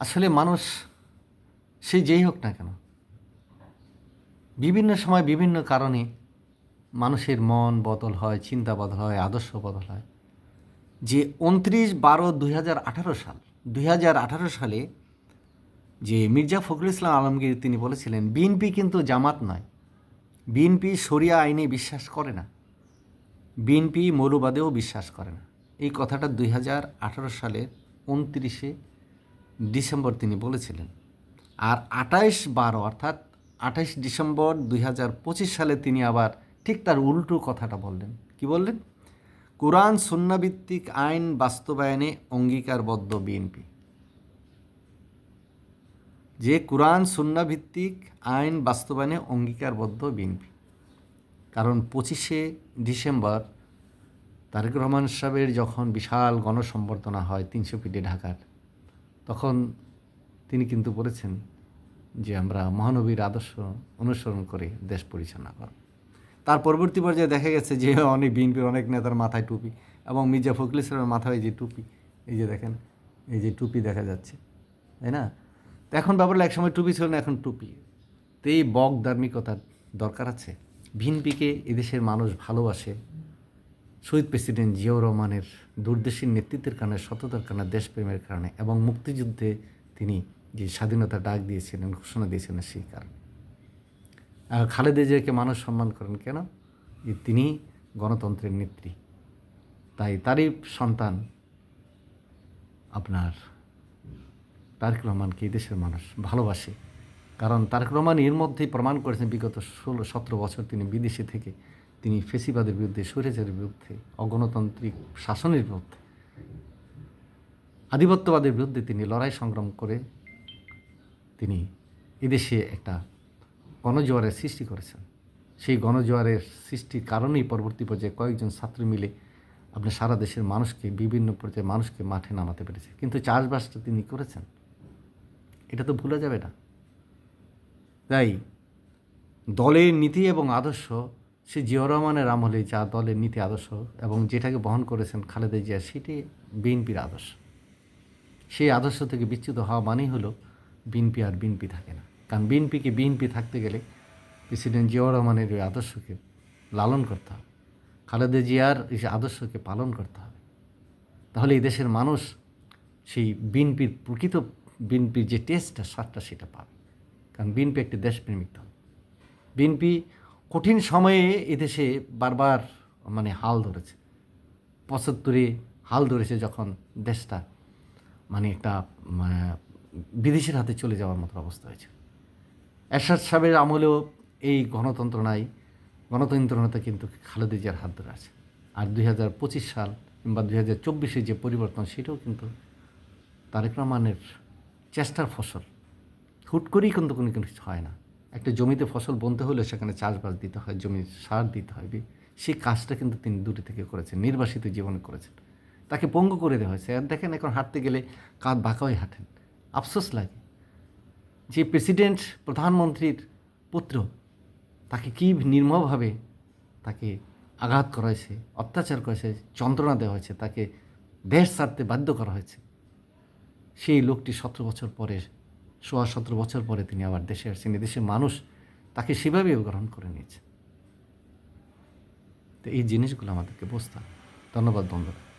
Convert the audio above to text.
আসলে মানুষ, সে যেই হোক না কেন, বিভিন্ন সময় বিভিন্ন কারণে মানুষের মন বদল হয়, চিন্তা বদল হয়, আদর্শ বদল হয়। যে উনত্রিশ বারো দুই সাল, দুই হাজার আঠারো সালে যে মির্জা ফখরুল ইসলাম আলমগীর তিনি বলেছিলেন, বিএনপি কিন্তু জামাত নয়। বিএনপি শরিয়া আইনে বিশ্বাস করে না। বিএনপি মৌলবাদেও বিশ্বাস করে না। এই কথাটা দুই হাজার আঠারো সালের উনত্রিশে ডিসেম্বর তিনি বলেছিলেন। আর আঠাইশ বারো, অর্থাৎ আঠাইশ ডিসেম্বর দুই হাজার পঁচিশ সালে তিনি আবার ঠিক তার উল্টো কথাটা বললেন। কি বললেন? কোরআন, সুন্নাভিত্তিক আইন বাস্তবায়নে অঙ্গীকারবদ্ধ বিএনপি। যে কোরআন, সুন্নাভিত্তিক আইন বাস্তবায়নে অঙ্গীকারবদ্ধ বিএনপি। কারণ পঁচিশে ডিসেম্বর তারেক রহমান সাহেবের যখন বিশাল গণসম্বর্ধনা হয় তিনশো ফিটে ঢাকার তখন তিনি কিন্তু বলেছেন যে আমরা মহানবীর আদর্শ অনুসরণ করে দেশ পরিচালনা করব। তার পরবর্তী পর্যায়ে দেখা গেছে যে অনেক বিএনপির অনেক নেতার মাথায় টুপি এবং মির্জা ফখরুল ইসলামের মাথায় যে টুপি, এই যে দেখেন, এই যে টুপি দেখা যাচ্ছে, তাই না? তো এখন ব্যাপারটা এক সময় টুপি ছিল না, এখন টুপি। তো এই বক ধার্মিকতার দরকার আছে। বিএনপিকে এদেশের মানুষ ভালোবাসে শহীদ প্রেসিডেন্ট জিয়াউর রহমানের দূরদেশীর নেতৃত্বের কারণে, সততার কারণে, দেশপ্রেমের কারণে এবং মুক্তিযুদ্ধে তিনি যে স্বাধীনতা ডাক দিয়েছিলেন ঘোষণা দিয়েছিলেন সেই কারণে। খালেদা জিয়াকে মানুষ সম্মান করেন কেন? যে তিনি গণতন্ত্রের নেত্রী। তাই তারই সন্তান আপনার তারেক রহমানকে এই দেশের মানুষ ভালোবাসে। কারণ তারেক রহমান এর মধ্যেই প্রমাণ করেছেন বিগত ষোলো, সতেরো বছর তিনি বিদেশে থেকে তিনি ফেসিবাদের বিরুদ্ধে, স্বৈরাচারের বিরুদ্ধে, অগণতান্ত্রিক শাসনের বিরুদ্ধে, আধিপত্যবাদের বিরুদ্ধে তিনি লড়াই সংগ্রাম করে তিনি এদেশে একটা গণজোয়ারের সৃষ্টি করেছেন। সেই গণজোয়ারের সৃষ্টির কারণেই পরবর্তী পর্যায়ে কয়েকজন ছাত্র মিলে আপনার সারা দেশের মানুষকে, বিভিন্ন পর্যায়ে মানুষকে মাঠে নামাতে পেরেছে। কিন্তু চাষবাসটা তিনি করেছেন। এটা তো ভুলে যাবে না। তাই দলের নীতি এবং আদর্শ সে জিয়াউর রহমানের আমলে যা দলের নীতি আদর্শ এবং যেটাকে বহন করেছেন খালেদা জিয়া, সেটি বিএনপির আদর্শ। সেই আদর্শ থেকে বিচ্যুত হওয়া মানেই হলো বিএনপি আর বিএনপি থাকে না। কারণ বিএনপিকে বিএনপি থাকতে গেলে প্রেসিডেন্ট জিয়াউর রহমানের ওই আদর্শকে লালন করতে হবে। খালেদা জিয়ার এই আদর্শকে পালন করতে হবে। তাহলে এই দেশের মানুষ সেই বিএনপির প্রকৃত বিএনপির যে টেস্টটা, স্বাদটা, সেটা পাবে। কারণ বিএনপি একটি দেশপ্রেমিক দল। বিএনপি কঠিন সময়ে এদেশে বারবার মানে হাল ধরেছে। পঁচাত্তরে হাল ধরেছে যখন দেশটা মানে একটা বিদেশের হাতে চলে যাওয়ার মতো অবস্থা হয়েছে। এরশাদ সাহেবের আমলেও এই গণতন্ত্র নাই গণতন্ত্রণতা কিন্তু খালেদা জিয়ার হাত ধরে আছে। আর দুই হাজার পঁচিশ সাল কিংবা দুই হাজার চব্বিশে যে পরিবর্তন, সেটাও কিন্তু তারেক রহমানের চেষ্টার ফসল। হুট করেই কিন্তু কোনো কিছু হয় না। একটা জমিতে ফসল বনতে হলে সেখানে চাষবাস দিতে হয় জমি সার দিতে হয়। সেই কাজটা কিন্তু তিনি দূরে থেকে করেছেন, নির্বাসিত জীবনে করেছেন। তাকে পঙ্গু করে দেওয়া হয়েছে। আর দেখেন এখন হাঁটতে গেলে কাঁধ বাঁকা হয়ে হাঁটেন। আফসোস লাগে যে প্রেসিডেন্ট, প্রধানমন্ত্রীর পুত্র তাকে কী নির্মমভাবে তাকে আঘাত করা হয়েছে অত্যাচার করা হয়েছে যন্ত্রণা দেওয়া হয়েছে, তাকে দেশ ছাড়তে বাধ্য করা হয়েছে। সেই লোকটি সতেরো বছর পরে সোয়া সতেরো বছর পরে তিনি আবার দেশে আসছেন। দেশের মানুষ তাকে সেভাবেই গ্রহণ করে নিয়েছে। তো এই জিনিসগুলো আমাদেরকে বুঝতে ধন্যবাদ বন্ধুরা।